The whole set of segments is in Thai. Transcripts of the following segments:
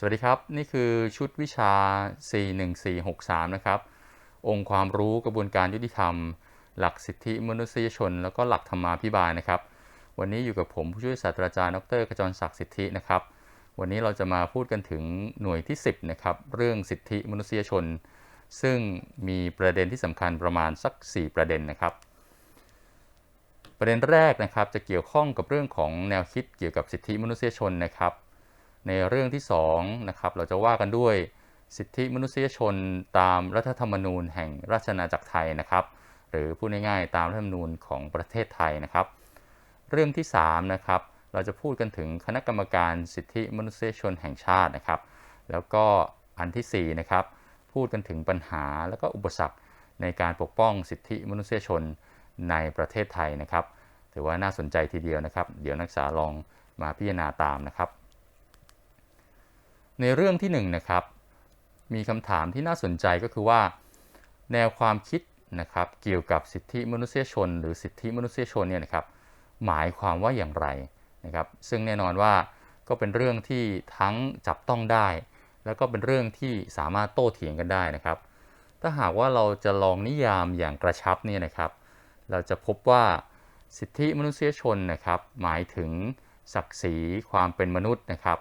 สวัสดีครับ นี่คือชุดวิชา 41463 นะครับ องค์ความรู้กระบวนการยุติธรรม หลักสิทธิมนุษยชน แล้วก็หลักธรรมาภิบาลนะครับ วันนี้อยู่กับผมผู้ช่วยศาสตราจารย์ดรกจรศักดิ์สิทธินะครับ วันนี้เราจะมาพูดกันถึงหน่วยที่ 10 นะครับ เรื่องสิทธิมนุษยชน ซึ่งมีประเด็นที่สำคัญประมาณสัก 4 ประเด็นนะครับ ประเด็นแรกนะครับจะเกี่ยวข้องกับเรื่องของแนวคิดเกี่ยวกับสิทธิมนุษยชนนะครับ ในเรื่องที่2นะครับเราจะว่ากันด้วยสิทธิมนุษยชนตามรัฐธรรมนูญแห่งราชอาณาจักรไทยนะครับ หรือพูดง่ายๆตามรัฐธรรมนูญของประเทศไทยนะครับ เรื่องที่3นะครับเราจะพูดกันถึงคณะกรรมการสิทธิมนุษยชนแห่งชาตินะครับ แล้วก็อันที่4นะครับพูดกันถึงปัญหาและก็อุปสรรคในการปกป้องสิทธิมนุษยชนในประเทศไทยนะครับ ถือว่าน่าสนใจทีเดียวนะครับ เดี๋ยวนักศึกษาลองมาพิจารณาตามนะครับ ในเรื่องที่1นนะครับ มีคำถามที่น่าสนใจก็คือว่า แนวความคิดนะครับเกี่ยวกับสิทธิมนุษยชน หรือสิทธิมนุษยชนเนี่ยนะครับหมายความว่าอย่างไรนะครับ ซึ่งแน่นอนว่าก็เป็นเรื่องที่ทั้งจับต้องได้ แล้วก็เป็นเรื่องที่สามารถโต้เถียงกันได้นะครับ ถ้าหากว่าเราจะลองนิยามอย่างกระชับเนี่ยนะครับ เราจะพบว่าสิทธิมนุษยชนนะครับ หมายถึงศักดิ์ศรีความเป็นมนุษย์นะครับ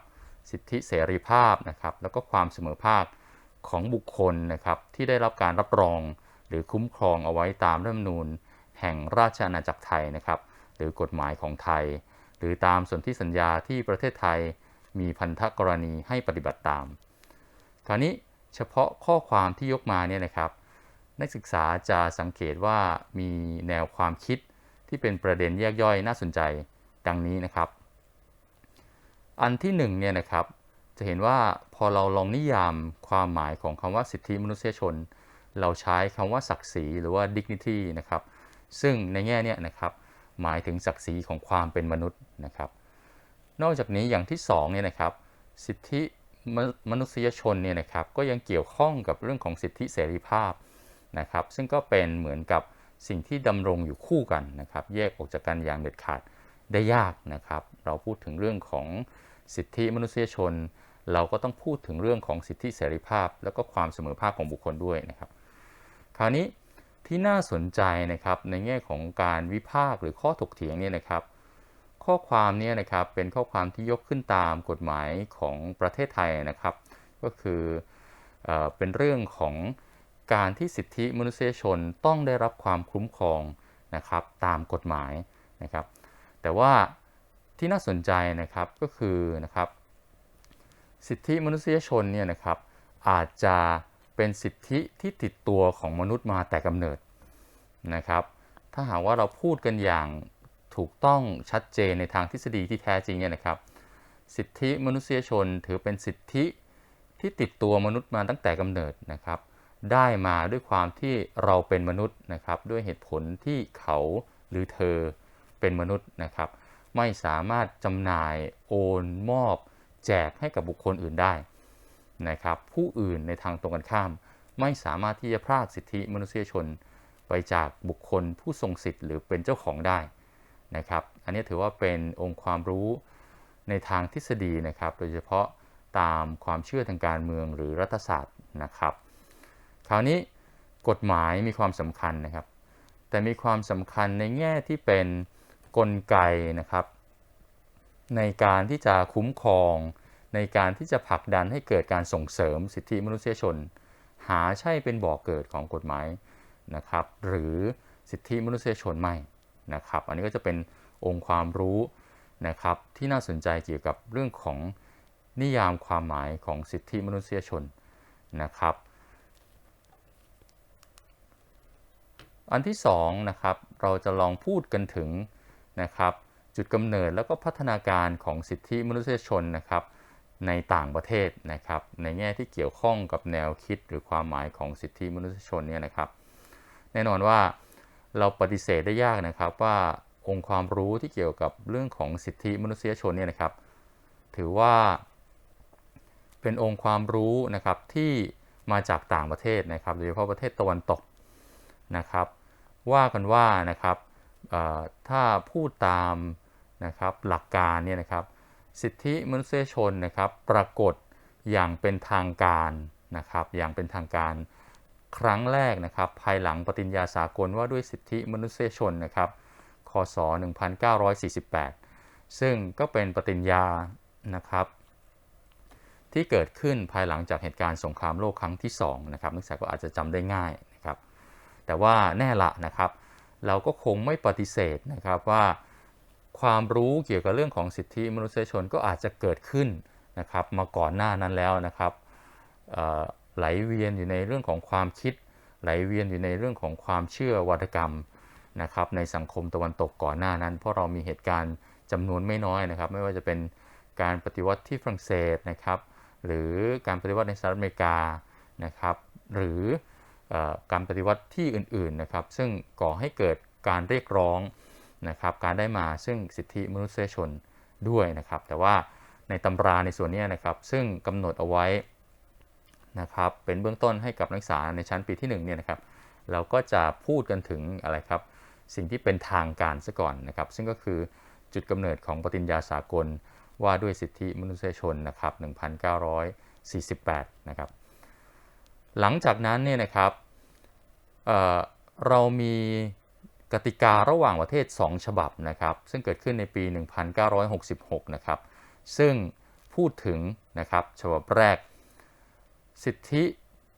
สิทธิเสรีภาพนะครับ แล้วก็ความเสมอภาคของบุคคลนะครับที่ได้รับการรับรองหรือคุ้มครองเอาไว้ตามรัฐธรรมนูญ แห่งราชอาณาจักรไทยนะครับ หรือกฎหมายของไทย หรือตามสนธิสัญญาที่ประเทศไทยมีพันธกรณีให้ปฏิบัติตาม คราวนี้เฉพาะข้อความที่ยกมาเนี่ยนะครับ นักศึกษาจะสังเกตว่ามีแนวความคิดที่เป็นประเด็นแยกย่อยน่าสนใจดังนี้นะครับ อันที่หนึ่งเนี่ยนะครับจะเห็นว่าพอเราลองนิยามความหมายของคำว่าสิทธิมนุษยชน เราใช้คำว่าศักดิ์ศรีหรือว่า dignity นะครับ ซึ่งในแง่เนี้นะครับหมายถึงศักดิ์ศรีของความเป็นมนุษย์นะครับ นอกจากนี้อย่างที่สองเนี่ยนะครับสิทธิมนุษยชนเนี่ยนะครับก็ยังเกี่ยวข้องกับเรื่องของสิทธิเสรีภาพนะครับ ซึ่งก็เป็นเหมือนกับสิ่งที่ดำรงอยู่คู่กันนะครับ แยกออกจากกันอย่างเด็ดขาดได้ยากนะครับ เราพูดถึงเรื่องของ สิทธิมนุษยชน เราก็ต้องพูดถึงเรื่องของสิทธิเสรีภาพ แล้วก็ความเสมอภาคของบุคคลด้วยนะครับ คราวนี้ที่น่าสนใจนะครับในแง่ของการวิพากษ์หรือข้อถกเถียงเนี่ยนะครับ ข้อความนี้นะครับเป็นข้อความที่ยกขึ้นตามกฎหมายของประเทศไทยนะครับ ก็คือเอเป็นเรื่องของการที่สิทธิมนุษยชนต้องได้รับความคุ้มครองนะครับตามกฎหมายนะครับ แต่ว่า ที่น่าสนใจนะครับก็คือนะครับสิทธิมนุษยชนเนี่ยนะครับอาจจะเป็นสิทธิที่ติดตัวของมนุษย์มาแต่กำเนิดนะครับ ถ้าหากว่าเราพูดกันอย่างถูกต้องชัดเจนในทางทฤษฎีที่แท้จริงเนี่ยนะครับ สิทธิมนุษยชนถือเป็นสิทธิที่ติดตัวมนุษย์มาตั้งแต่กำเนิดนะครับ ได้มาด้วยความที่เราเป็นมนุษย์นะครับ ด้วยเหตุผลที่เขาหรือเธอเป็นมนุษย์นะครับ ไม่สามารถจำหน่ายโอนมอบ แจกให้กับบุคคลอื่นได้นะครับผู้อื่นในทางตรงกันข้าม ไม่สามารถที่จะพรากสิทธิมนุษยชน ไปจากบุคคลผู้ทรงสิทธิ์หรือเป็นเจ้าของได้นะครับอันนี้ถือว่าเป็นองค์ความรู้ในทางทฤษฎีนะครับ โดยเฉพาะตามความเชื่อทางการเมืองหรือรัฐศาสตร์นะครับ คราวนี้กฎหมายมีความสำคัญนะครับ แต่มีความสำคัญในแง่ที่เป็นน กลไกนะครับ ในการที่จะคุ้มครอง ในการที่จะผลักดันให้เกิดการส่งเสริมสิทธิมนุษยชน หาใช่เป็นบ่อกเกิดของกฎหมายนะครับ หรือสิทธิมนุษยชนไม่นะครับ อันนี้ก็จะเป็นองค์ความรู้นะครับที่น่าสนใจเกี่ยวกับเรื่องของนิยามความหมายของสิทธิมนุษยชนนะครับ อันที่2นะครับเราจะลองพูดกันถึง นะครับ จุดกำเนิดแล้วก็พัฒนาการของสิทธิมนุษยชนนะครับ ในต่างประเทศนะครับ ในแง่ที่เกี่ยวข้องกับแนวคิดหรือความหมายของสิทธิมนุษยชนเนี่ยนะครับ แน่นอนว่าเราปฏิเสธได้ยากนะครับว่าองค์ความรู้ที่เกี่ยวกับเรื่องของสิทธิมนุษยชนเนี่ยนะครับ ถือว่าเป็นองค์ความรู้นะครับที่มาจากต่างประเทศนะครับโดยเฉพาะประเทศตะวันตกนะครับ ว่ากันว่านะครับ ถ้าพูดตามนะครับหลักการเนี่ยนะครับสิทธิมนุษยชนนะครับปรากฏอย่างเป็นทางการนะครับอย่างเป็นทางการครั้งแรกนะครับภายหลังปฏิญญาสากลว่าด้วยสิทธิมนุษยชนนะครับคศ 1948 ซึ่งก็เป็นปฏิญญานะครับที่เกิดขึ้นภายหลังจากเหตุการณ์สงครามโลกครั้งที่2นะครับนักศึกษาก็อาจจะจำได้ง่ายนะครับแต่ว่าแน่ละนะครับ เราก็คงไม่ปฏิเสธนะครับว่า ความรู้เกี่ยวกับเรื่องของสิทธิมนุษยชนก็อาจจะเกิดขึ้นนะครับ มาก่อนหน้านั้นแล้วนะครับไหลเวียนอยู่ในเรื่องของความคิด ไหลเวียนอยู่ในเรื่องของความเชื่อวัฒกรรมนะครับในสังคมตะวันตกก่อนหน้านั้น เพราะเรามีเหตุการณ์จำนวนไม่น้อยนะครับ ไม่ว่าจะเป็นการปฏิวัติที่ฝรั่งเศสนะครับ หรือการปฏิวัติในสหรัฐอเมริกานะครับ หรือ การปฏิวัติที่อื่นๆนะครับ ซึ่งก่อให้เกิดการเรียกร้องนะครับ การได้มาซึ่งสิทธิมนุษยชนด้วยนะครับ แต่ว่าในตำราในส่วนนี้นะครับ ซึ่งกำหนดเอาไว้นะครับ เป็นเบื้องต้นให้กับนักศึกษาในชั้นปีที่1เนี่ยนะครับ เราก็จะพูดกันถึงอะไรครับ สิ่งที่เป็นทางการซะก่อนนะครับ ซึ่งก็คือจุดกำเนิดของปฏิญญาสากลว่าด้วยสิทธิมนุษยชนนะครับ 1948 นะครับ หลังจากนั้นเนี่ยนะครับเเรามีกติการะหว่างประเทศ 2 ฉบับนะครับ ซึ่งเกิดขึ้นในปี 1966 นะครับ ซึ่งพูดถึงนะครับฉบับแรก สิทธิ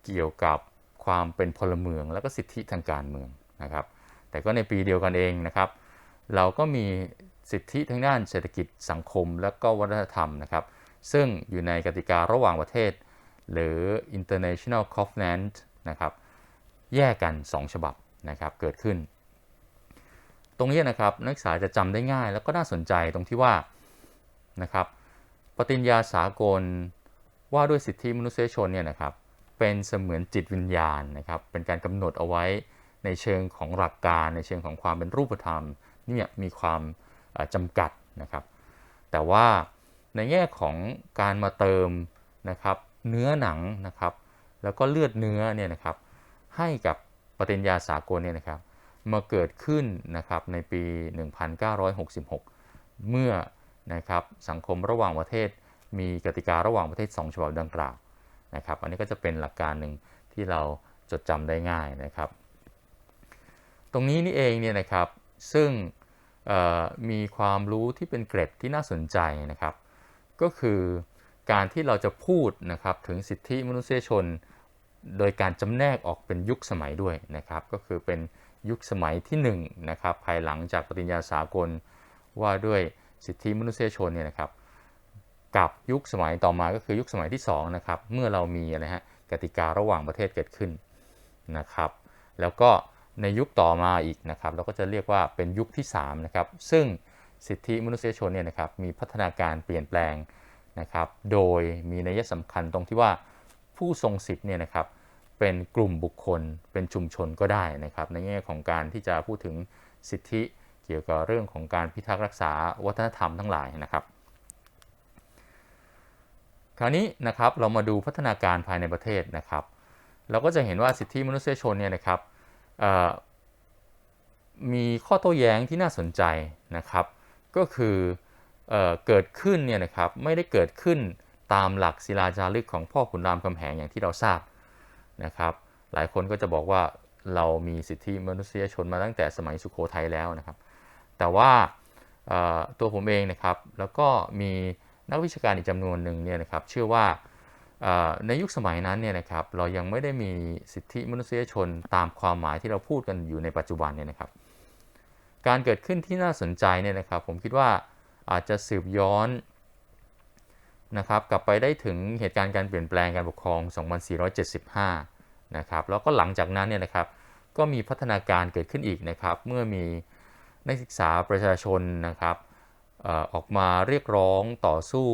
เกี่ยวกับความเป็นพลเมือง และก็สิทธิทางการเมืองนะครับ แต่ก็ในปีเดียวกันเองนะครับ เราก็มีสิทธิทางด้านเศรษฐกิจสังคมและก็วัฒนธรรมนะครับ ซึ่งอยู่ในกติการะหว่างประเทศ หรือ International Covenant นะครับแยกกัน 2 ฉบับนะครับเกิดขึ้น ตรงนี้นะครับนักศึกษาจะจำได้ง่ายแล้วก็น่าสนใจตรงที่ว่านะครับปฏิญญาสากลว่าด้วยสิทธิมนุษยชนเนี่ยนะครับเป็นเสมือนจิตวิญญาณนะครับเป็นการกำหนดเอาไว้ในเชิงของหลักการ ในเชิงของความเป็นรูปธรรมนี่มีความจำกัดนะครับแต่ว่าในแง่ของการมาเติมนะครับ เนื้อหนังนะครับ แล้วก็เลือดเนื้อเนี่ยนะครับ ให้กับปฏิญญาสากลเนี่ยนะครับ มาเกิดขึ้นนะครับในปี 1966 เมื่อนะครับสังคมระหว่างประเทศ มีกติการะหว่างประเทศ 2 ฉบับดังกล่าวนะครับ อันนี้ก็จะเป็นหลักการหนึ่งที่เราจดจำได้ง่ายนะครับ ตรงนี้นี่เองเนี่ยนะครับ ซึ่งมีความรู้ที่เป็นเกร็ดที่น่าสนใจนะครับ ก็คือ การที่เราจะพูดนะครับถึงสิทธิมนุษยชน โดยการจำแนกออกเป็นยุคสมัยด้วยนะครับ ก็คือเป็นยุคสมัยที่1นะครับภายหลังจากปฏิญญาสากลว่าด้วยสิทธิมนุษยชนเนี่ยนะครับ กับยุคสมัยต่อมาก็คือยุคสมัยที่2นะครับเมื่อเรามีอะไรฮะกติการะหว่างประเทศเกิดขึ้นนะครับ แล้วก็ในยุคต่อมาอีกนะครับ เราก็จะเรียกว่าเป็นยุคที่3นะครับซึ่งสิทธิมนุษยชนเนี่ยนะครับมีพัฒนาการเปลี่ยนแปลง นะครับ โดยมีนัยสำคัญตรงที่ว่าผู้ทรงสิทธิ์เนี่ยนะครับเป็นกลุ่มบุคคลเป็นชุมชนก็ได้นะครับ ในแง่ของการที่จะพูดถึงสิทธิเกี่ยวกับเรื่องของการพิทักษ์รักษาวัฒนธรรมทั้งหลายนะครับ คราวนี้นะครับเรามาดูพัฒนาการภายในประเทศนะครับ เราก็จะเห็นว่าสิทธิมนุษยชนเนี่ยนะครับมีข้อโต้แย้งที่น่าสนใจนะครับ ก็คือ เเกิดขึ้นเนี่ยนะครับไม่ได้เกิดขึ้นตามหลักศิลาจารึกของพ่อขุนรามคำแหงอย่างที่เราทราบนะครับ หลายคนก็จะบอกว่าเรามีสิทธิมนุษยชนมาตั้งแต่สมัยสุขโขทัยแล้วนะครับ แต่ว่าตัวผมเองนะครับแล้วก็มีนักวิชาการอีกจำนวนหนึ่งเนี่ยนะครับเชื่อว่าในยุคสมัยนั้นเนี่ยนะครับเรายังไม่ได้มีสิทธิมนุษยชนตามความหมายที่เราพูดกันอยู่ในปัจจุบันเนี่ยนะครับ การเกิดขึ้นที่น่าสนใจเนี่ยนะครับ ผมคิดว่า อาจจะสืบย้อนนะครับกลับไปได้ถึงเหตุการณ์การเปลี่ยนแปลงการปกครอง 2475 นะครับแล้วก็หลังจากนั้นเนี่ยนะครับก็มีพัฒนาการเกิดขึ้นอีกนะครับ เมื่อมีนักศึกษาประชาชนนะครับออกมาเรียกร้องต่อสู้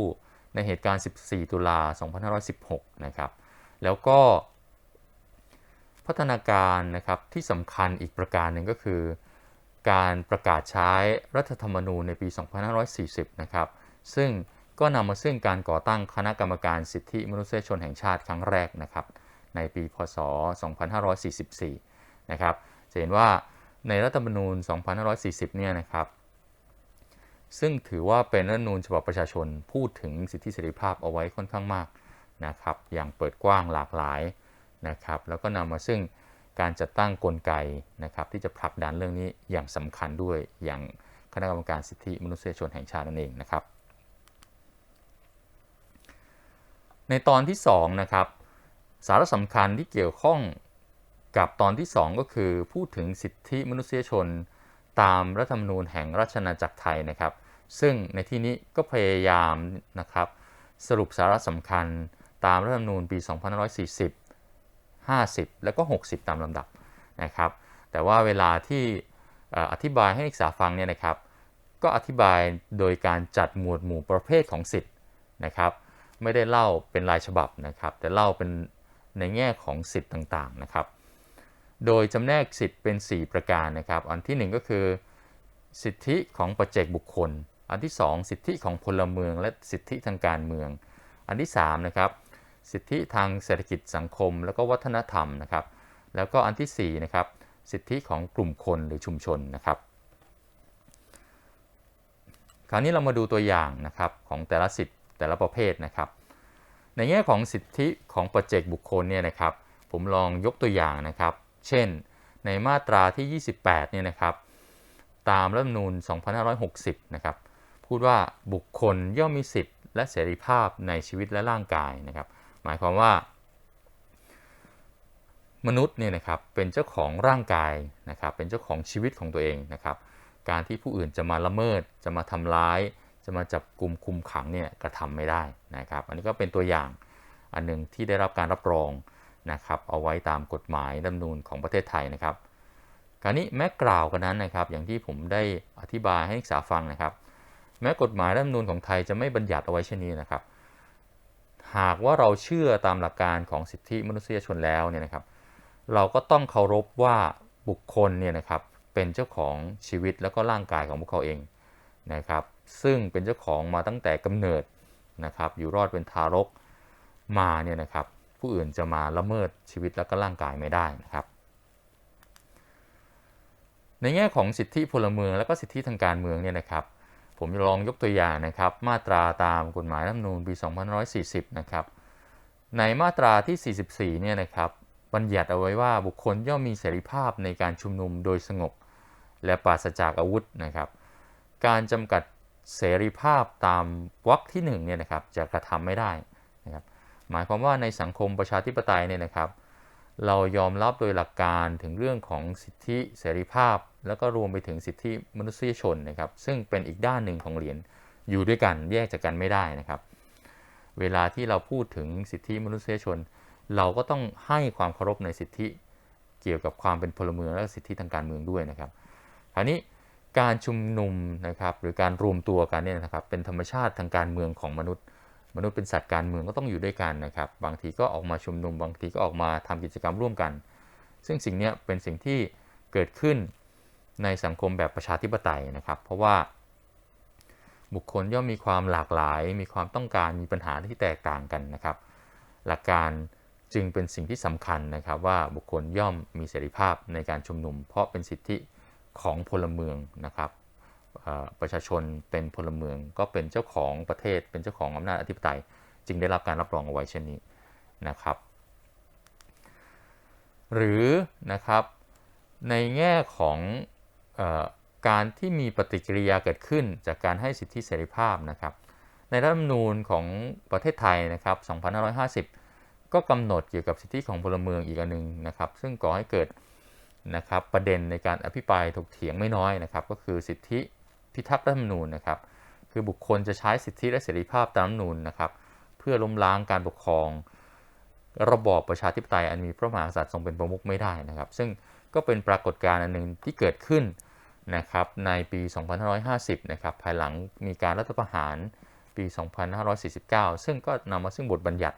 ในเหตุการณ์ 14 ตุลา 2516 นะครับ แล้วก็พัฒนาการนะครับที่สำคัญอีกประการหนึ่งก็คือ การประกาศใช้รัฐธรรมนูญในปี 2540 นะครับ ซึ่งก็นำมาซึ่งการก่อตั้งคณะกรรมการสิทธิมนุษยชนแห่งชาติครั้งแรกนะครับ ในปี พศ 2544 นะครับ จะเห็นว่าในรัฐธรรมนูญ 2540 เนี่ยนะครับ ซึ่งถือว่าเป็นรัฐธรรมนูญฉบับประชาชนพูดถึงสิทธิเสรีภาพเอาไว้ค่อนข้างมากนะครับ อย่างเปิดกว้างหลากหลายนะครับ แล้วก็นำมาซึ่ง การจัดตั้งกลไกนะครับที่จะผลักดันเรื่องนี้อย่างสำคัญด้วยอย่างคณะกรรมการสิทธิมนุษยชนแห่งชาตินั่นเองนะครับ ในตอนที่2นะครับสาระสำคัญที่เกี่ยวข้องกับตอนที่ 2 ก็คือ พูดถึงสิทธิมนุษยชน ตามรัฐธรรมนูญแห่งราชอาณาจักรไทยนะครับ ซึ่งในที่นี้ก็พยายามนะครับสรุปสาระสำคัญตามรัฐธรรมนูญปี 2540 50 แล้วก็ 60 ตามลำดับนะครับ แต่ว่าเวลาที่อธิบายให้นักศึกษาฟังเนี่ยนะครับ ก็อธิบายโดยการจัดหมวดหมู่ประเภทของสิทธิ์นะครับ ไม่ได้เล่าเป็นรายฉบับนะครับ แต่เล่าเป็นในแง่ของสิทธิ์ต่างๆนะครับ โดยจำแนกสิทธิ์เป็น 4 ประการนะครับ อันที่ 1 ก็คือ สิทธิของปัจเจกบุคคล อันที่ 2 สิทธิของพลเมือง และสิทธิทางการเมือง อันที่3นะครับ สิทธิทางเศรษฐกิจสังคม แล้วก็วัฒนธรรมนะครับ แล้วก็อันที่4นะครับสิทธิของกลุ่มคนหรือชุมชนนะครับ คราวนี้เรามาดูตัวอย่างนะครับของแต่ละสิทธิแต่ละประเภทนะครับ ในแง่ของสิทธิของปัจเจกบุคคลเนี่ยนะครับ ผมลองยกตัวอย่างนะครับ เช่น ในมาตราที่ 28เนี่ยนะครับ ตามรัฐธรรมนูญ2560 นะครับ พูดว่าบุคคลย่อมมีสิทธิและเสรีภาพในชีวิตและร่างกายนะครับ หมายความว่า มนุษย์เนี่ยนะครับเป็นเจ้าของร่างกายนะครับ เป็นเจ้าของชีวิตของตัวเองนะครับ การที่ผู้อื่นจะมาละเมิด จะมาทำร้าย จะมาจับกลุ่มคุมขังเนี่ยกระทำไม่ได้นะครับ อันนี้ก็เป็นตัวอย่างอันหนึ่งที่ได้รับการรับรองนะครับ เอาไว้ตามกฎหมายดำนูนของประเทศไทยนะครับคราวนี้แม้กล่าวกันนั้นนะครับ อย่างที่ผมได้อธิบายให้นักศึกษาฟังนะครับ แม้กฎหมายรัฐธรรมนูญของไทยจะไม่บัญญัติเอาไว้เช่นนี้นะครับ หากว่าเราเชื่อตามหลักการของสิทธิมนุษยชนแล้วเนี่ยนะครับ เราก็ต้องเคารพว่าบุคคลเนี่ยนะครับเป็นเจ้าของชีวิตแล้วก็ร่างกายของพวกเขาเองนะครับ ซึ่งเป็นเจ้าของมาตั้งแต่กำเนิดนะครับ อยู่รอดเป็นทารกมาเนี่ยนะครับ ผู้อื่นจะมาละเมิดชีวิตแล้วก็ร่างกายไม่ได้นะครับ ในแง่ของสิทธิพลเมืองและก็สิทธิทางการเมืองเนี่ยนะครับ ผมจะลองยกตัวอย่างนะครับ มาตราตามกฎหมายรัฐธรรมนูญปี 2540 นะครับ ในมาตราที่ 44 เนี่ยนะครับ บัญญัติเอาไว้ว่าบุคคลย่อมมีเสรีภาพในการชุมนุมโดยสงบ และปราศจากอาวุธนะครับ การจำกัดเสรีภาพตามวรรคที่1เนี่ยนะครับจะกระทำไม่ได้นะครับ หมายความว่าในสังคมประชาธิปไตยเนี่ยนะครับ เรายอมรับโดยหลักการถึงเรื่องของสิทธิเสรีภาพ แล้วก็รวมไปถึงสิทธิมนุษยชนนะครับ ซึ่งเป็นอีกด้านหนึ่งของเหรียญอยู่ด้วยกันแยกจากกันไม่ได้นะครับ เวลาที่เราพูดถึงสิทธิมนุษยชน เราก็ต้องให้ความเคารพในสิทธิเกี่ยวกับความเป็นพลเมืองและสิทธิทางการเมืองด้วยนะครับคราวนี้การชุมนุมนะครับหรือการรวมตัวกันเนี่ยนะครับเป็นธรรมชาติทางการเมืองของมนุษย์ มนุษย์เป็นสัตว์การเมืองก็ต้องอยู่ด้วยกันนะครับ บางทีก็ออกมาชุมนุม บางทีก็ออกมาทำกิจกรรมร่วมกัน ซึ่งสิ่งนี้เป็นสิ่งที่เกิดขึ้น ในสังคมแบบประชาธิปไตยนะครับ เพราะว่า บุคคลย่อมมีความหลากหลาย มีความต้องการมีปัญหาที่แตกต่างกันนะครับ หลักการจึงเป็นสิ่งที่สำคัญนะครับว่าบุคคลย่อมมีเสรีภาพในการชุมนุม เพราะเป็นสิทธิของพลเมืองนะครับประชาชนเป็นพลเมืองก็เป็นเจ้าของประเทศ เป็นเจ้าของอำนาจอธิปไตย จึงได้รับการรับรองเอาไว้เช่นนี้นะครับ หรือนะครับในแง่ของ การที่มีปฏิกิริยาเกิดขึ้นจากการให้สิทธิเสรีภาพนะครับ ในรัฐธรรมนูญของประเทศไทยนะครับ 2550 ก็กำหนดเกี่ยวกับสิทธิของพลเมืองอีกอันนึงนะครับ ซึ่งก่อให้เกิดนะครับประเด็นในการอภิปรายถกเถียงไม่น้อยนะครับ ก็คือสิทธิพิทักษ์รัฐธรรมนูญนะครับ คือบุคคลจะใช้สิทธิและเสรีภาพตามรัฐธรรมนูญนะครับ เพื่อล้มล้างการปกครอง ระบอบประชาธิปไตยอันมีพระมหากษัตริย์ทรงเป็นประมุขไม่ได้นะครับ ซึ่งก็เป็นปรากฏการณ์อันหนึ่งที่เกิดขึ้น นะครับในปี 2550 นะครับภายหลังมีการรัฐประหารปี 2549 ซึ่งก็นำมาซึ่งบทบัญญัติ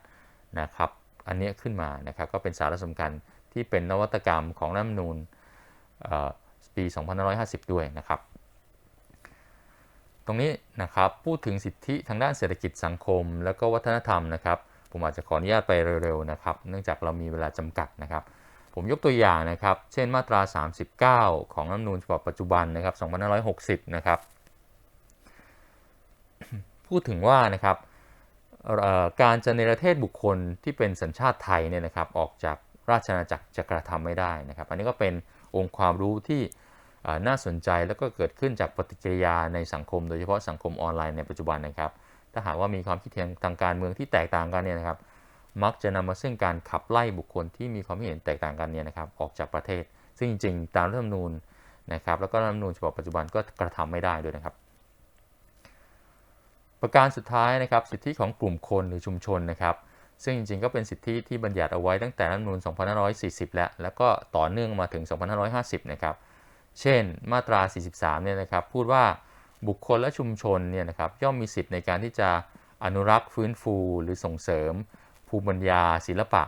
นะครับอันนี้ขึ้นมานะครับก็เป็นสาระสำคัญที่เป็นนวัตกรรมของรัฐธรรมนูญปี 2550 ด้วยนะครับ ตรงนี้นะครับพูดถึงสิทธิทางด้านเศรษฐกิจสังคม แล้วก็วัฒนธรรมนะครับ ผมอาจจะขออนุญาตไปเร็วๆนะครับ เนื่องจากเรามีเวลาจำกัดนะครับ ผมยกตัวอย่างนะครับ เช่นมาตรา 39 ของรัฐธรรมนูญฉบับปัจจุบันนะครับ2560 นะครับ พูดถึงว่านะครับการจะเนรเทศบุคคลที่เป็นสัญชาติไทยเนี่ยนะครับออกจากราชอาณาจักรจะกระทำไม่ได้นะครับ อันนี้ก็เป็นองค์ความรู้ที่น่าสนใจแล้วก็เกิดขึ้นจากปฏิกิริยาในสังคม โดยเฉพาะสังคมออนไลน์ในปัจจุบันนะครับ ถ้าหากว่ามีความคิดเห็นทางการเมืองที่แตกต่างกันเนี่ยนะครับ มักจะนำมาซึ่งการขับไล่บุคคลที่มีความเห็นแตกต่างกันเนี่ยนะครับออกจากประเทศ ซึ่งจริงๆตามรัฐธรรมนูญนะครับแล้วก็รัฐธรรมนูญฉบับปัจจุบันก็กระทำไม่ได้ด้วยนะครับ ประการสุดท้ายนะครับสิทธิของกลุ่มคนหรือชุมชนนะครับ ซึ่งจริงๆก็เป็นสิทธิที่บัญญัติเอาไว้ตั้งแต่รัฐธรรมนูญ 2540 แล้วแล้วก็ต่อเนื่องมาถึง 2550 นะครับ เช่น มาตรา 43 เนี่ยนะครับพูดว่าบุคคลและชุมชนเนี่ยนะครับย่อมมีสิทธิ์ในการที่จะอนุรักษ์ฟื้นฟูหรือส่งเสริม ภูมิปัญญาศิลปะ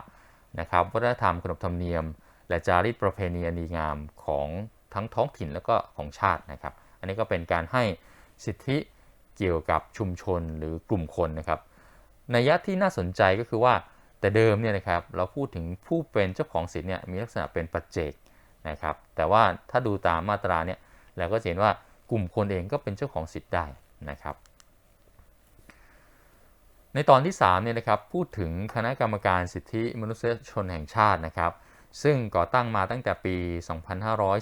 นะครับวัฒนธรรมขนบธรรมเนียม และจารีตประเพณีอันดีงามของทั้งท้องถิ่นแล้วก็ของชาตินะครับ อันนี้ก็เป็นการให้สิทธิเกี่ยวกับชุมชนหรือกลุ่มคนนะครับนัยยะที่น่าสนใจก็คือว่าแต่เดิมเนี่ยนะครับเราพูดถึงผู้เป็นเจ้าของสิทธิ์เนี่ยมีลักษณะเป็นปัจเจกนะครับ แต่ว่าถ้าดูตามมาตราเนี่ยเราก็เห็นว่ากลุ่มคนเองก็เป็นเจ้าของสิทธิ์ได้นะครับ ในตอนที่3เนี่ยนะครับพูดถึงคณะกรรมการสิทธิมนุษยชนแห่งชาตินะครับ ซึ่งก่อตั้งมาตั้งแต่ปี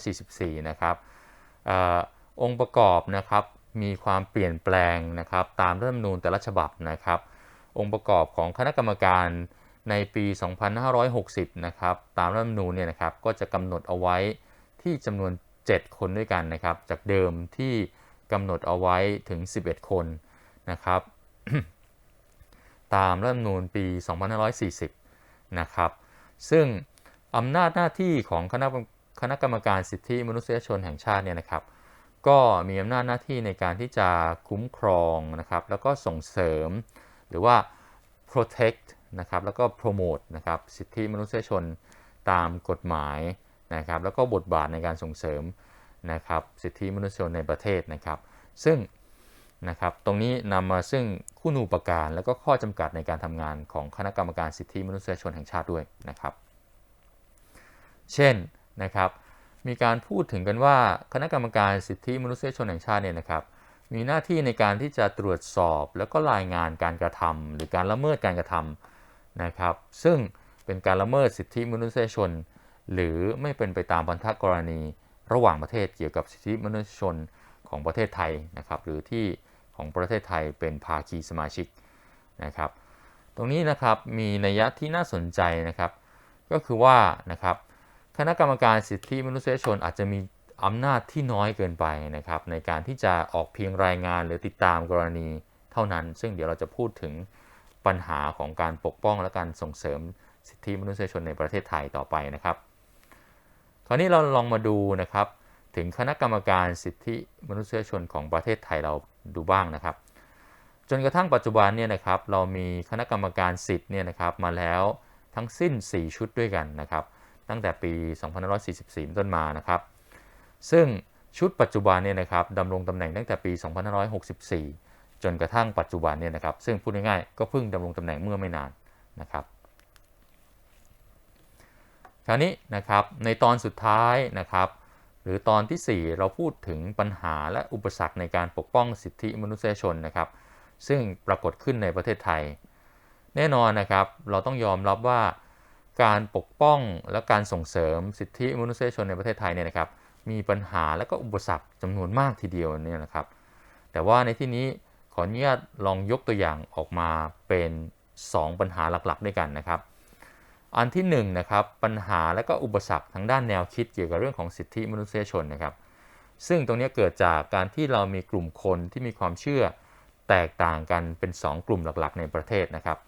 2544 นะครับอองค์ประกอบนะครับมีความเปลี่ยนแปลงนะครับตามรัฐธรรมนูญแต่ละฉบับนะครับ องค์ประกอบของคณะกรรมการในปี 2560 นะครับตามรัฐธรรมนูญเนี่ยนะครับก็จะกำหนดเอาไว้ที่จำนวน 7 คนด้วยกันนะครับ จากเดิมที่กำหนดเอาไว้ถึง 11 คนนะครับ ตามรัฐธรรมนูญปี 2540 นะครับ ซึ่งอำนาจหน้าที่ของคณะคณะกรรมการสิทธิมนุษยชนแห่งชาติเนี่ยนะครับ ก็มีอำนาจหน้าที่ในการที่จะคุ้มครองนะครับ แล้วก็ส่งเสริม หรือว่า protect นะครับ แล้วก็ promote นะครับสิทธิมนุษยชนตามกฎหมายนะครับ แล้วก็บทบาทในการส่งเสริมนะครับสิทธิมนุษยชนในประเทศนะครับ ซึ่ง นะครับ ตรงนี้นำมาซึ่งคู่นูปการและก็ข้อจำกัดในการทำงานของคณะกรรมการสิทธิมนุษยชนแห่งชาติด้วยนะครับ เช่นนะครับมีการพูดถึงกันว่าคณะกรรมการสิทธิมนุษยชนแห่งชาติเนี่ยนะครับ มีหน้าที่ในการที่จะตรวจสอบแล้วก็รายงานการกระทำหรือการละเมิดการกระทำนะครับ ซึ่งเป็นการละเมิดสิทธิมนุษยชน หรือไม่เป็นไปตามพันธกรณี ระหว่างประเทศเกี่ยวกับสิทธิมนุษยชน ของประเทศไทยนะครับหรือที่ของประเทศไทยเป็นภาคีสมาชิกนะครับ ตรงนี้นะครับมีนัยยะที่น่าสนใจนะครับ ก็คือว่านะครับคณะกรรมการสิทธิมนุษยชนอาจจะมีอำนาจที่น้อยเกินไปนะครับในการที่จะออกเพียงรายงานหรือติดตามกรณีเท่านั้น ซึ่งเดี๋ยวเราจะพูดถึงปัญหาของการปกป้องและการส่งเสริมสิทธิมนุษยชนในประเทศไทยต่อไปนะครับ คราวนี้เราลองมาดูนะครับ ถึงคณะกรรมการสิทธิมนุษยชนของประเทศไทยเราดูบ้างนะครับ จนกระทั่งปัจจุบันเนี่ยนะครับเรามีคณะกรรมการสิทธิ์เนี่ยนะครับมาแล้วทั้งสิ้น 4 ชุดด้วยกันนะครับ ตั้งแต่ปี 2544 ต้นมานะครับ ซึ่งชุดปัจจุบันเนี่ยนะครับดำรงตำแหน่งตั้งแต่ปี 2564 จนกระทั่งปัจจุบันเนี่ยนะครับ ซึ่งพูดง่ายๆก็เพิ่งดำรงตำแหน่งเมื่อไม่นานนะครับคราวนี้นะครับในตอนสุดท้ายนะครับ รือตอนที่ 4 เราพูดถึงปัญหาและอุปสรรคในการปกป้องสิทธิมนุษยชนนะครับ ซึ่งปรากฏขึ้นในประเทศไทย แน่นอนนะครับ เราต้องยอมรับว่าการปกป้องและการส่งเสริมสิทธิมนุษยชนในประเทศไทยเนี่ยนะครับ มีปัญหาและก็อุปสรรคจำนวนมากทีเดียวเนี่ยนะครับ แต่ว่าในที่นี้ขออนุญาตลองยกตัวอย่างออกมาเป็น 2 ปัญหาหลักๆ ด้วยกันนะครับ อันที่1นนะครับปัญหาและก็อุปสรรคทางด้านแนวคิดเกี่ยวกับเรื่องของสิทธิมนุษยชนนะครับ ซึ่งตรงนี้เกิดจากการที่เรามีกลุ่มคนที่มีความเชื่อแตกต่างกันเป็น 2 กลุ่มหลักๆ ในประเทศนะครับ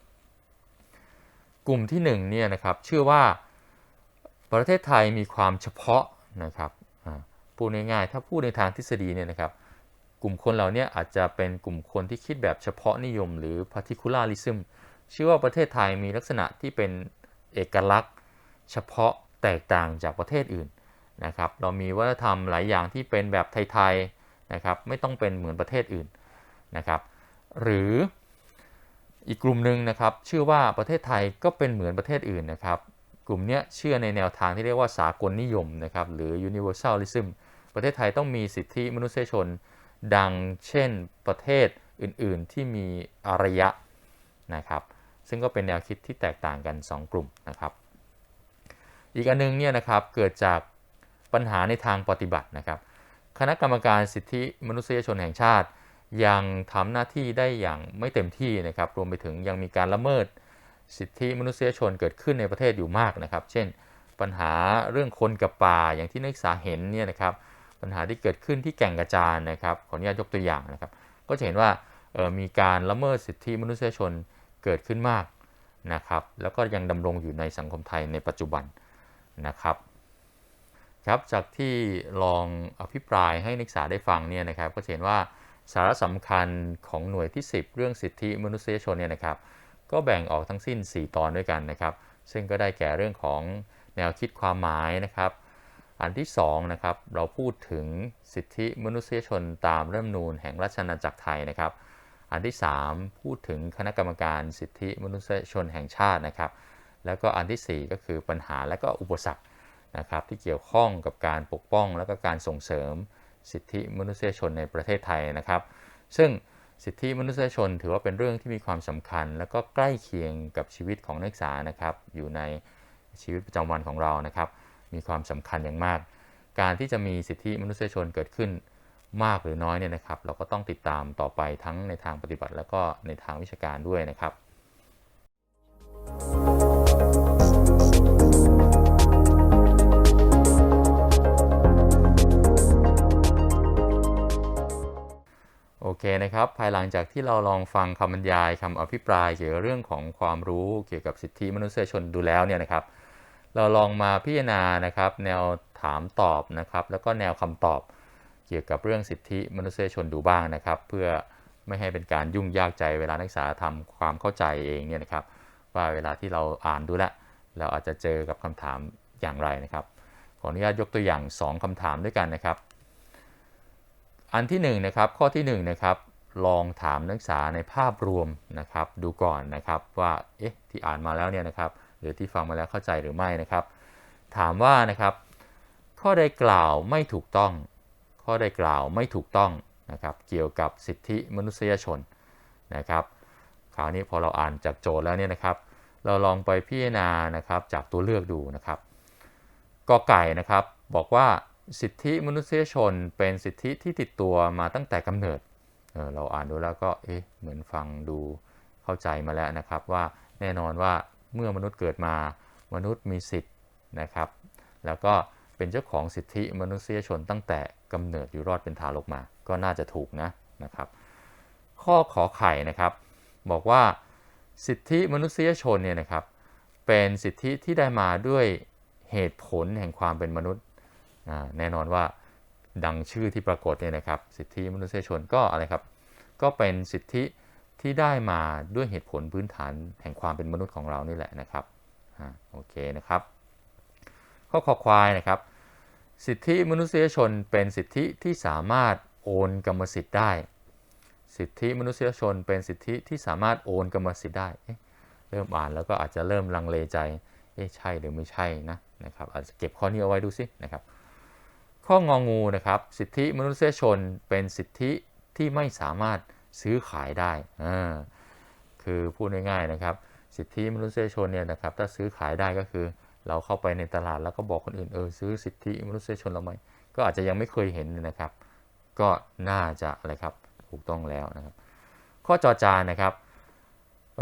กลุ่มที่1เนี่ยนะครับเชื่อว่าประเทศไทยมีความเฉพาะนะครับพูดง่ายๆถ้าพูดในทางทฤษฎีเนี่ยนะครับ กลุ่มคนเหล่านี้อาจจะเป็นกลุ่มคนที่คิดแบบเฉพาะนิยม หรือ particularism เชื่อว่าประเทศไทยมีลักษณะที่เป็น เอกลักษณ์ เฉพาะแตกต่างจากประเทศอื่นนะครับ เรามีวัฒนธรรมหลายอย่างที่เป็นแบบไทยๆนะครับ ไม่ต้องเป็นเหมือนประเทศอื่นนะครับ หรืออีกกลุ่มหนึ่งนะครับเชื่อว่าประเทศไทยก็เป็นเหมือนประเทศอื่นนะครับ กลุ่มนี้เชื่อในแนวทางที่เรียกว่าสากลนิยมนะครับ หรือ universalism ประเทศไทยต้องมีสิทธิมนุษยชน ดังเช่นประเทศอื่นๆที่มีอารยะนะครับ ซึ่งก็เป็นแนวคิดที่แตกต่างกัน 2 กลุ่มนะครับ อีกอันนึงเนี่ยนะครับเกิดจากปัญหาในทางปฏิบัตินะครับ คณะกรรมการสิทธิมนุษยชนแห่งชาติ ยังทำหน้าที่ได้อย่างไม่เต็มที่นะครับ รวมไปถึงยังมีการละเมิดสิทธิมนุษยชนเกิดขึ้นในประเทศอยู่มากนะครับ เช่น ปัญหาเรื่องคนกับป่าอย่างที่นักศึกษาเห็นเนี่ยนะครับ ปัญหาที่เกิดขึ้นที่แก่งกระจานนะครับ ขออนุญาตยกตัวอย่างนะครับ ก็จะเห็นว่ามีการละเมิดสิทธิมนุษยชน เกิดขึ้นมากนะครับแล้วก็ยังดำรงอยู่ในสังคมไทยในปัจจุบันนะครับครับจากที่ลองอภิปรายให้นักศึกษาได้ฟังเนี่ยนะครับก็เห็นว่าสาระสำคัญของหน่วยที่ 10 เรื่องสิทธิมนุษยชนเนี่ยนะครับก็แบ่งออกทั้งสิ้น 4 ตอนด้วยกันนะครับ ซึ่งก็ได้แก่เรื่องของแนวคิดความหมายนะครับ อันที่2นะครับเราพูดถึงสิทธิมนุษยชนตามรัฐมนูญแห่งราชอาณาจักรไทยนะครับ อันที่ 3 พูดถึงคณะกรรมการสิทธิมนุษยชนแห่งชาตินะครับ แล้วก็อันที่ 4 ก็คือปัญหาและก็อุปสรรคนะครับที่เกี่ยวข้องกับการปกป้องและก็การส่งเสริมสิทธิมนุษยชนในประเทศไทยนะครับ ซึ่งสิทธิมนุษยชนถือว่าเป็นเรื่องที่มีความสำคัญ และก็ใกล้เคียงกับชีวิตของนักศึกษานะครับ อยู่ในชีวิตประจำวันของเรานะครับ มีความสำคัญอย่างมาก การที่จะมีสิทธิมนุษยชนเกิดขึ้น มากหรือน้อยเนี่ยนะครับ เราก็ต้องติดตามต่อไปทั้งในทางปฏิบัติ แล้วก็ในทางวิชาการด้วยนะครับโอเคนะครับ ภายหลังจากที่เราลองฟังคำบรรยายคำอภิปรายเกี่ยวกับเรื่องของความรู้เกี่ยวกับสิทธิมนุษยชนดูแล้วเนี่ยนะครับ เราลองมาพิจารณานะครับ แนวถามตอบนะครับ แล้วก็แนวคำตอบ เกี่ยวกับเรื่องสิทธิมนุษยชนดูบ้างนะครับ เพื่อไม่ให้เป็นการยุ่งยากใจเวลานักศึกษาทำความเข้าใจเองเนี่ยนะครับ ว่าเวลาที่เราอ่านดูแลเราอาจจะเจอกับคำถามอย่างไรนะครับ ขออนุญาตยกตัวอย่าง 2คำถามด้วยกันนะครับ อันที่1นนะครับข้อที่1นะครับลองถามนักศึกษาในภาพรวมนะครับ ดูก่อนนะครับว่าเอ๊ะที่อ่านมาแล้วเนี่ยนะครับหรือที่ฟังมาแล้วเข้าใจหรือไม่นะครับ ถามว่านะครับ ข้อใดกล่าวไม่ถูกต้อง ข้อใดกล่าวไม่ถูกต้องนะครับเกี่ยวกับสิทธิมนุษยชนนะครับคราวนี้พอเราอ่านจากโจทย์แล้วเนี่ยนะครับ เราลองไปพิจารณานะครับจากตัวเลือกดูนะครับกอไก่นะครับบอกว่าสิทธิมนุษยชนเป็นสิทธิที่ติดตัวมาตั้งแต่กำเนิดเเราอ่านดูแล้วก็เอ๊ะเหมือนฟังดูเข้าใจมาแล้วนะครับว่าแน่นอนว่าเมื่อมนุษย์เกิดมามนุษย์มีสิทธิ์นะครับ แล้วก็ เป็นเจ้าของสิทธิมนุษยชนตั้งแต่กำเนิดอยู่รอดเป็นทารกมา ก็น่าจะถูกนะนะครับ ข้อขอไข่นะครับบอกว่าสิทธิมนุษยชนเนี่ยนะครับเป็นสิทธิที่ได้มาด้วยเหตุผลแห่งความเป็นมนุษย์แน่นอนว่าดังชื่อที่ปรากฏเนี่ยนะครับ สิทธิมนุษยชนก็อะไรครับ ก็เป็นสิทธิที่ได้มาด้วยเหตุผลพื้นฐานแห่งความเป็นมนุษย์ของเรานี่แหละนะครับโอเคนะครับ ข้อขอควายนะครับ สิทธิมนุษยชนเป็นสิทธิที่สามารถโอนกรรมสิทธิ์ได้ สิทธิมนุษยชนเป็นสิทธิที่สามารถโอนกรรมสิทธิ์ได้ เริ่มอ่านแล้วก็อาจจะเริ่มลังเลใจ เอ๊ะใช่หรือไม่ใช่นะนะครับ อาจจะเก็บข้อนี้เอาไว้ดูสินะครับ ข้ององูนะครับ สิทธิมนุษยชนเป็นสิทธิที่ไม่สามารถซื้อขายได้อ่าคือพูดง่ายๆนะครับ สิทธิมนุษยชนเนี่ยนะครับ ถ้าซื้อขายได้ก็คือ เราเข้าไปในตลาดแล้วก็บอกคนอื่นเออซื้อสิทธิมนุษยชนเราไหมก็อาจจะยังไม่เคยเห็นนะครับ ก็น่าจะอะไรครับถูกต้องแล้วนะครับ ข้อจอจานนะครับ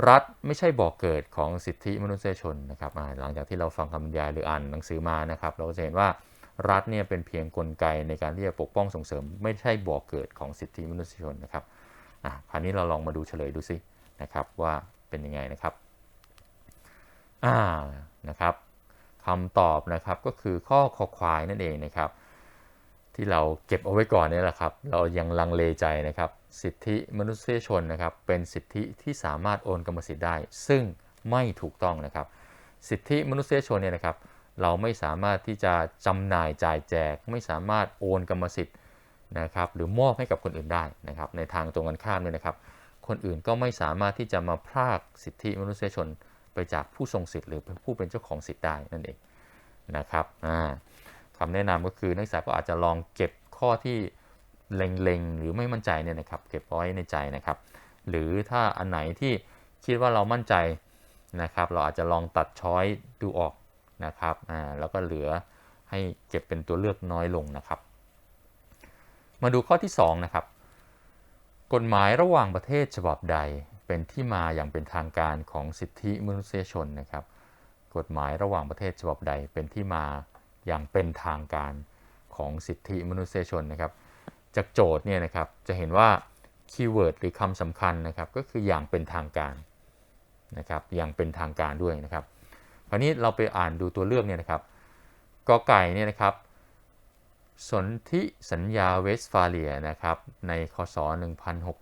รัฐไม่ใช่บอกเกิดของสิทธิมนุษยชนนะครับหลังจากที่เราฟังคำบรรยายหรืออ่านหนังสือมานะครับ เราจะเห็นว่ารัฐเนี่ยเป็นเพียงกลไกในการที่จะปกป้องส่งเสริม ไม่ใช่บอกเกิดของสิทธิมนุษยชนนะครับอะคราวนี้เราลองมาดูเฉลยดูสินะครับว่าเป็นยังไงนะครับอ่านะครับ คำตอบนะครับก็คือข้อคอควายนั่นเองนะครับ ที่เราเก็บเอาไว้ก่อนนี่แหละครับ เรายังลังเลใจนะครับ สิทธิมนุษยชนนะครับ เป็นสิทธิที่สามารถโอนกรรมสิทธิ์ได้ ซึ่งไม่ถูกต้องนะครับ สิทธิมนุษยชนเนี่ยนะครับ เราไม่สามารถที่จะจำหน่ายจ่ายแจก ไม่สามารถโอนกรรมสิทธิ์นะครับ หรือมอบให้กับคนอื่นได้นะครับ ในทางตรงกันข้ามเนี่ยนะครับ คนอื่นก็ไม่สามารถที่จะมาพรากสิทธิมนุษยชน ไปจากผู้ทรงสิทธิ์หรือผู้เป็นเจ้าของสิทธิ์ได้นั่นเองนะครับคำแนะนำก็คือนักศึกษาก็อาจจะลองเก็บข้อที่เล็งๆหรือไม่มั่นใจเนี่ยนะครับ เก็บไว้ในใจนะครับ หรือถ้าอันไหนที่คิดว่าเรามั่นใจนะครับ เราอาจจะลองตัดช้อยดูออกนะครับอ่าแล้วก็เหลือให้เก็บเป็นตัวเลือกน้อยลงนะครับ มาดูข้อที่2นะครับกฎหมายระหว่างประเทศฉบับใด เป็นที่มาอย่างเป็นทางการของสิทธิมนุษยชนนะครับ กฎหมายระหว่างประเทศฉบับใดเป็นที่มาอย่างเป็นทางการของสิทธิมนุษยชนนะครับ จากโจทย์เนี่ยนะครับจะเห็นว่าคีย์เวิร์ดหรือคำสำคัญนะครับก็คืออย่างเป็นทางการนะครับอย่างเป็นทางการด้วยนะครับ คราวนี้เราไปอ่านดูตัวเลือกเนี่ยนะครับกอไก่เนี่ยนะครับ สนธิสัญญาเวสฟาเลียนะครับในคศ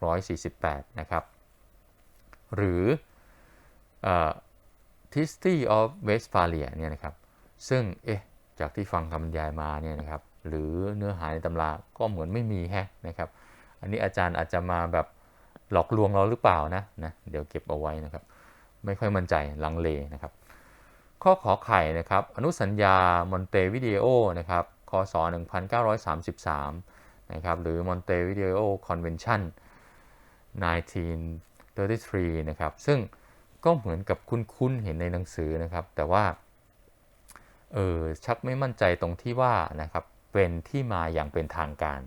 1648 นะครับ หรือ t i s t y of Westphalia เนี่ยนะครับ ซึ่ง เอ๊ะ จากที่ฟังคำบรรยายมาเนี่ยนะครับ หรือเนื้อหาในตำราก็เหมือนไม่มีแฮะนะครับ อันนี้อาจารย์อาจจะมาแบบหลอกลวงเราหรือเปล่านะนะ เดี๋ยวเก็บเอาไว้นะครับ ไม่ค่อยมั่นใจลังเลนะครับ ข้อขอไข่นะครับ อนุสัญญามอนเตวิเดโอนะครับ คศ 1933 นะครับ หรือมอนเตวิเดโอคอนเวนชั่น 33นะครับ ซึ่งก็เหมือนกับคุ้นๆเห็นในหนังสือนะครับ แต่ว่า เออชักไม่มั่นใจตรงที่ว่านะครับ เป็นที่มาอย่างเป็นทางการ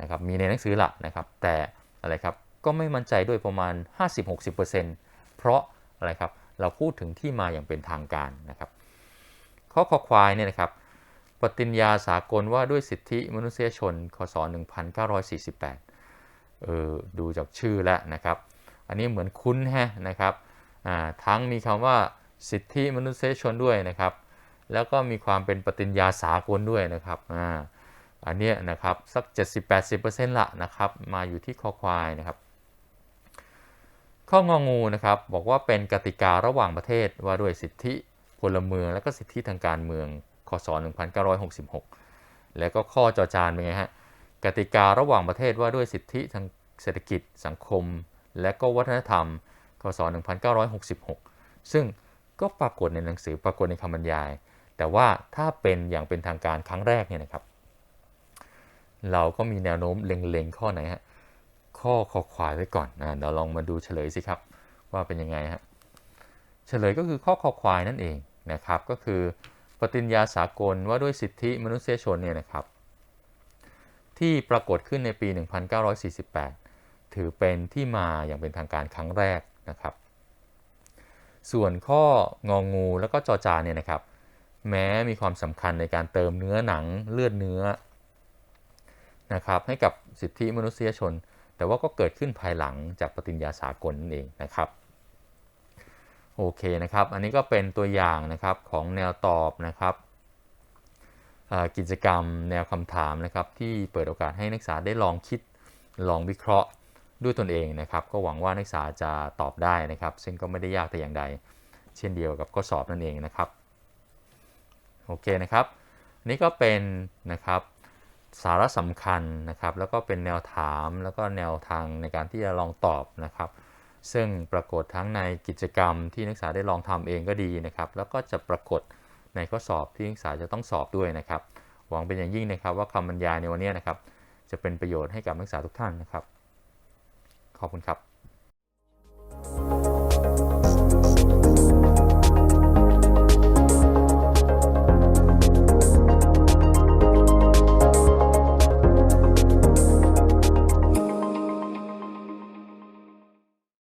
นะครับ มีในหนังสือละนะครับ แต่อะไรครับ ก็ไม่มั่นใจด้วยประมาณ 50-60%เพราะอะไรครับ เราพูดถึงที่มาอย่างเป็นทางการนะครับ ข้อคอควายเนี่ยนะครับ ปฏิญญาสากลว่าด้วยสิทธิมนุษยชน คศ 1948 เออ ดูจากชื่อแล้วนะครับ อันนี้เหมือนคุ้นฮะนะครับทั้งมีคำว่าสิทธิมนุษยชนด้วยนะครับ แล้วก็มีความเป็นปฏิญญาสากลด้วยนะครับอ่าอันนี้นะครับสัก 70-80%ละนะครับมาอยู่ที่ข้อควายนะครับ ข้ององูนะครับบอกว่าเป็นกติการะหว่างประเทศว่าด้วยสิทธิพลเมือง และก็สิทธิทางการเมืองคศ1966 แล้วก็ข้อจอจานเป็นไงฮะกติการะหว่างประเทศว่าด้วยสิทธิทางเศรษฐกิจสังคม และก็วัฒนธรรมคศ1966 ซึ่งก็ปรากฏในหนังสือปรากฏในคำบรรยาย แต่ว่าถ้าเป็นอย่างเป็นทางการครั้งแรกเนี่ยนะครับ เราก็มีแนวโน้มเล็งๆ ข้อไหนฮะข้อคอควายไว้ก่อนนะเดี๋ยวลองมาดูเฉลยสิครับ ว่าเป็นยังไงฮะเฉลยก็คือข้อคอควายนั่นเองนะครับ ก็คือปฏิญญาสากลว่าด้วยสิทธิมนุษยชนเนี่ยนะครับ ที่ปรากฏขึ้นในปี 1948 ถือเป็นที่มาอย่างเป็นทางการครั้งแรกนะครับ ส่วนข้ององูแล้วก็จอจานเนี่ยนะครับ แม้มีความสำคัญในการเติมเนื้อหนังเลือดเนื้อนะครับให้กับสิทธิมนุษยชน แต่ว่าก็เกิดขึ้นภายหลังจากปฏิญญาสากลนั่นเองนะครับโอเคนะครับ อันนี้ก็เป็นตัวอย่างนะครับของแนวตอบนะครับกิจกรรมแนวคำถามนะครับที่เปิดโอกาสให้นักศึกษาได้ลองคิดลองวิเคราะห์ ด้วยตนเองนะครับ ก็หวังว่านักศึกษาจะตอบได้นะครับ ซึ่งก็ไม่ได้ยากแต่อย่างใด เช่นเดียวกับข้อสอบนั่นเองนะครับ โอเคนะครับ นี่ก็เป็นนะครับสาระสำคัญนะครับ แล้วก็เป็นแนวถามแล้วก็แนวทางในการที่จะลองตอบนะครับ ซึ่งปรากฏทั้งในกิจกรรมที่นักศึกษาได้ลองทำเองก็ดีนะครับ แล้วก็จะปรากฏในข้อสอบที่นักศึกษาจะต้องสอบด้วยนะครับ หวังเป็นอย่างยิ่งนะครับว่าคำบรรยายในวันนี้นะครับ จะเป็นประโยชน์ให้กับนักศึกษาทุกท่านนะครับ ขอบคุณครับ